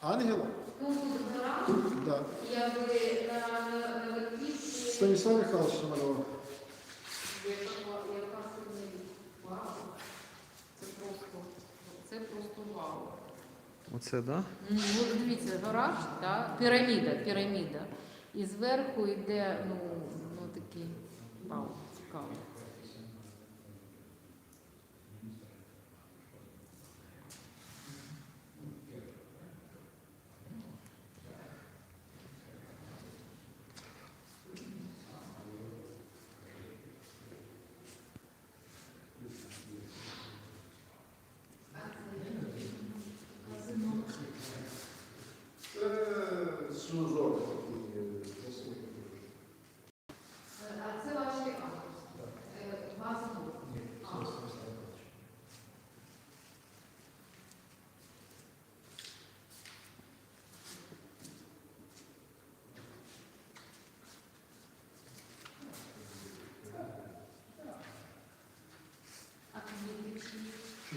Ангела? Ну, гора, Да. Станіслав Михайлович намалював. Це просто, вау. Оце, да? Ну, от дивіться, гора, та, піраміда, піраміда. І зверху йде, ну, ну такий, вау, цікаво.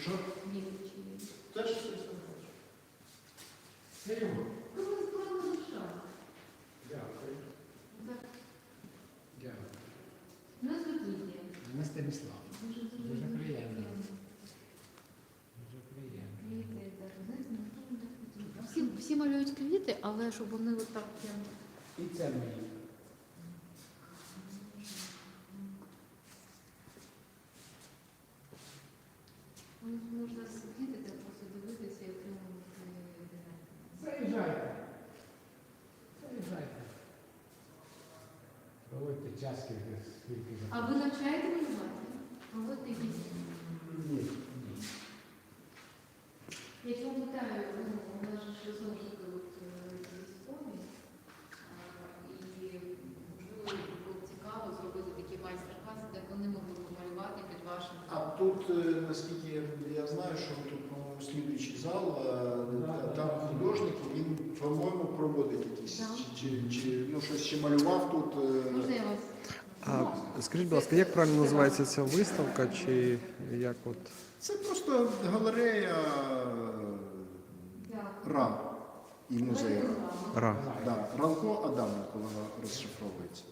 Що що? Теж Станіслав Михайлович. Це його. Ну. Дякую. Так, Дякую. Ну, звикніть. Ми Станіслав. Дуже, приємно. Дуже приємно. Квіти, так, знаєте, не так хотів. Всі, всі малюють квіти, але щоб вони отак прям. І це мені. Ну, Можна та просто і отримувати. Заїжджайте. Заїжджайте. Проводьте час, скільки скільки А ви навчаєте малювати? Проводите якісь? Ні. Ні. Я питаю, ну, у нас же ж от е, військові, і можливо було б цікаво зробити такі майстер-класи, де вони могли б малювати під вашим. А тут, е, наскільки я знаю, що тут, по-моєму, слідуючий зал, е, там художник, і він, по-моєму, проводить якісь, Да. Чи, чи, ну, щось ще малював тут. е? А скажіть, будь ласка, як правильно називається ця виставка, чи як от? Це просто галерея. РА і музей РА. Ра. Да. Ралко Адаменко вона розшифровується.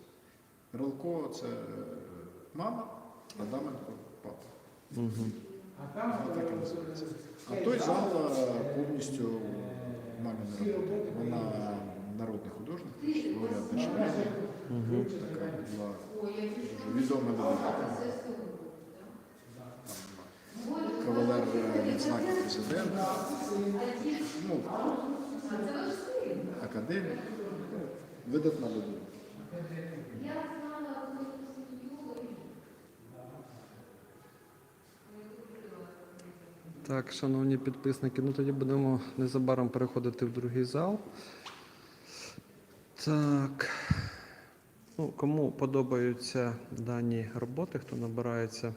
Ралко це мама, Адаменко папа. Угу. А там Вона так і називається. А той зал е, повністю мамина робота. Вона народний художник, лауреат Дешевле. Угу. Така була дуже відома Там кавалер е, відзнаки президента, ну, академік. Видатна людина. Так, шановні підписники, ну тоді будемо незабаром переходити в другий зал. Так. Ну, кому подобаються дані роботи, хто набирається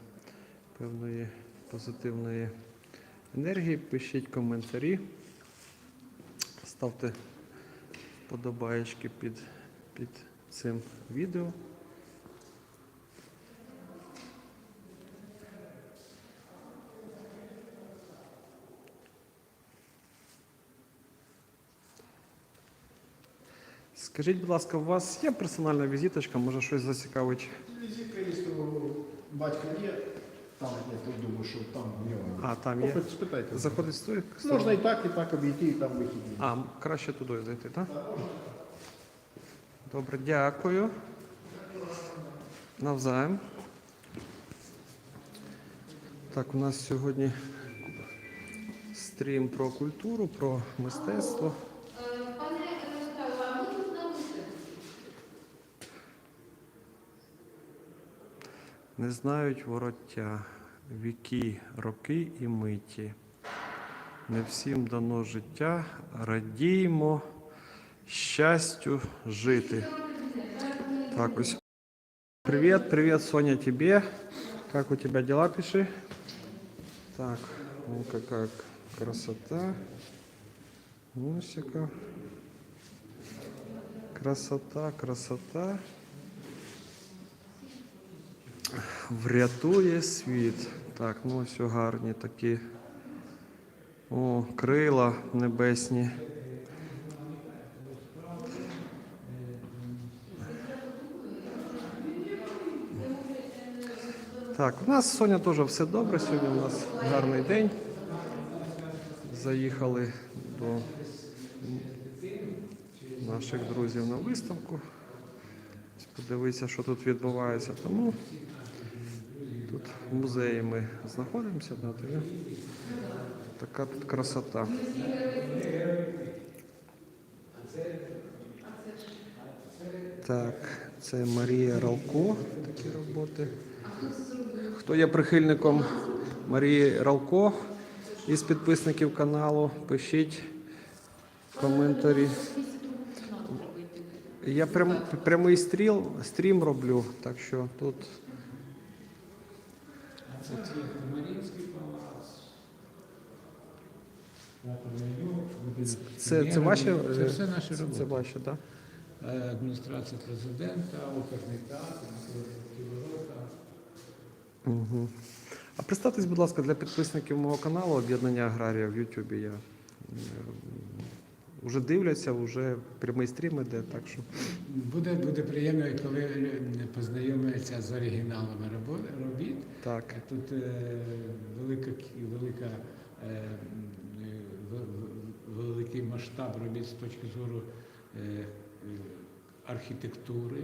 певної позитивної енергії, пишіть коментарі, ставте вподобаєчки під, під цим відео. Скажіть, будь ласка, у вас є персональна візиточка, може щось зацікавить? Візитка є, у батька є. Там, я тут думаю, що там в нього. А, там є. Попит- Спитайте. Заходить з тої сторони? Можна і так, і так обійти, і там вихідні. А, краще туди зайти, так? Так. Добре, дякую. Навзаєм. Так, у нас сьогодні стрім про культуру, про мистецтво. Не знають вороття, віки, роки і миті. Не всім дано життя, радіймо щастю жити. Так, ось. Привет, привет, Соня, тебе. Как у тебя дела, пиши. Так, ну какая красота. Мусика. Красота, красота. врятує світ. Так, ну ось гарні такі. О, крила небесні. Так, у нас Соня теж все добре. Сьогодні у нас гарний день. Заїхали до наших друзів на виставку. Подивися, що тут відбувається. Тому тут в музеї ми знаходимося. Да, то така тут красота. Так, це Марія Ралко, такі роботи. Хто є прихильником Марії Ралко із підписників каналу, пишіть коментарі. Я прям, прямий стріл, стрім роблю, так що тут Це Марінський палац. Це, це ваші? Це все наші Це, це ваші, так? Е, Адміністрація президента, оперний театр, Ківорота. Угу. А представтесь, будь ласка, для підписників мого каналу Об'єднання Аграрія в Ютубі. Я вже дивляться, вже прямий стрім іде, так що. Буде, буде приємно, коли е, познайомляться з оригіналами робіт. Так. Тут е, велика, велика, е, е, великий масштаб робіт з точки зору е, е, архітектури,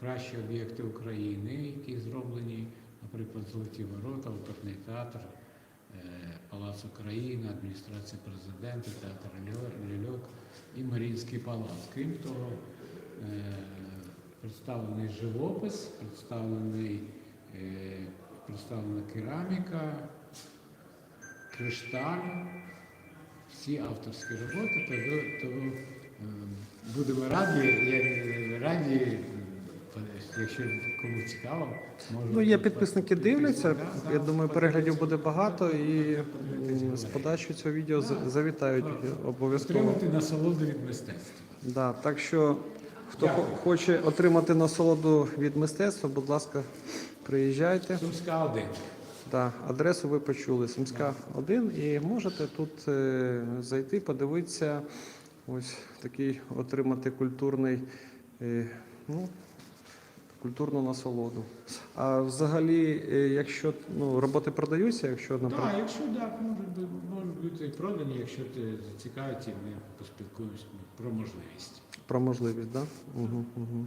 кращі об'єкти України, які зроблені, наприклад, Золоті ворота, оперний театр, е, Палац Україна, адміністрація президента, театр ляльок і Маріїнський палац. Крім того, е, представлений живопис, представлений е, представлена кераміка, кришталь, всі авторські роботи, тому, тому е, будемо раді, раді, е, якщо кому цікаво, можна. Ну, є підписники дивляться. Я думаю, переглядів буде багато і з подачі цього відео завітають обов'язково. Отримати насолоду від мистецтва. Да, так що, хто хо- хоче отримати насолоду від мистецтва, будь ласка, приїжджайте. Сумська один. Да, адресу ви почули. Сумська 1 і можете тут е, зайти, подивитися, ось такий отримати культурний, е, ну, культурну насолоду. А взагалі, е, якщо ну, роботи продаються, якщо, наприклад. Так, якщо так, можуть бути, можуть бути і продані, якщо ти зацікавиться, ми поспілкуємося про можливість. Про можливість, так? Да? Угу, угу.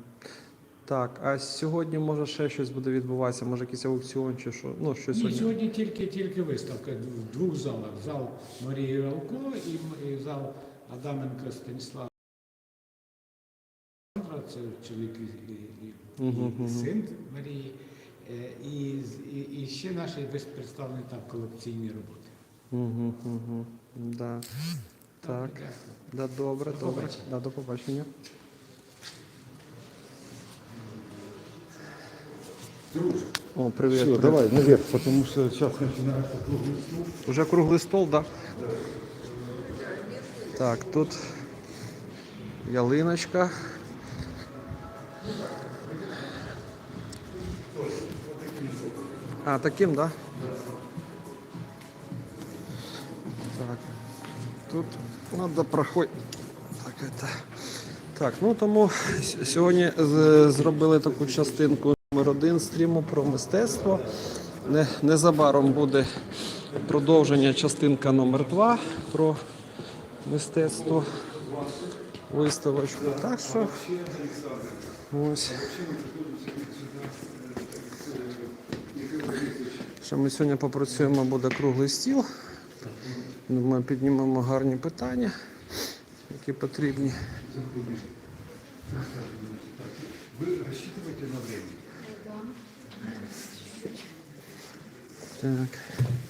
Так, а сьогодні може ще щось буде відбуватися, може якийсь аукціон чи що? Ну, що Ні, сьогодні? сьогодні тільки, тільки виставка в двох залах. Зал Марії Ралко і зал Адаменка Станіслава. Це чоловік і, і, і, і син Марії. Е, І, і, і ще наші вис- представлені там колекційні роботи. Угу, угу. Да. Так, да, добре, До добре. Да, до побачення. О, привіт. Все, давай наверх, потому что сейчас начинается круглый стол. Уже круглий стол, да? Так, тут ялиночка. А, таким, да? Так. Тут треба проходити. Так, это. Так, ну тому сьогодні зробили таку частинку номер один стріму про мистецтво. Не, незабаром буде продовження частинка номер два про мистецтво виставочку. Так що ось. Що ми сьогодні попрацюємо, буде круглий стіл. Думаю, піднімемо гарні питання, які потрібні. Вы рассчитываете на время? Так.